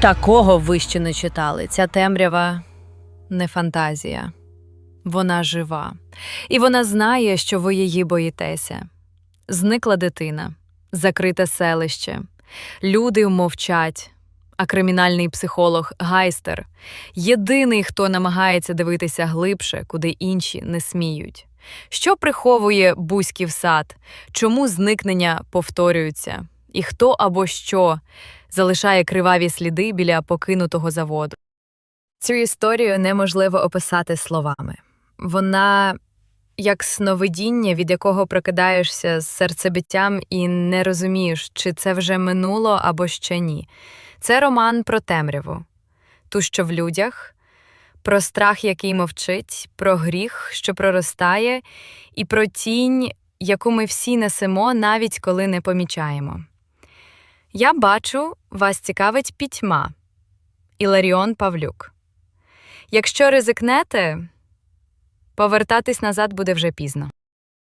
Такого ви ще не читали. Ця темрява не фантазія. Вона жива. І вона знає, що ви її боїтеся. Зникла дитина, закрите селище. Люди мовчать, а кримінальний психолог Гайстер єдиний, хто намагається дивитися глибше, куди інші не сміють. Що приховує Бузьків сад? Чому зникнення повторюються? І хто або що залишає криваві сліди біля покинутого заводу? Цю історію неможливо описати словами. Вона як сновидіння, від якого прокидаєшся з серцебиттям і не розумієш, чи це вже минуло або ще ні. Це роман про темряву, ту, що в людях, про страх, який мовчить, про гріх, що проростає, і про тінь, яку ми всі несемо, навіть коли не помічаємо. Я бачу, вас цікавить пітьма. Іларіон Павлюк. Якщо ризикнете, повертатись назад буде вже пізно.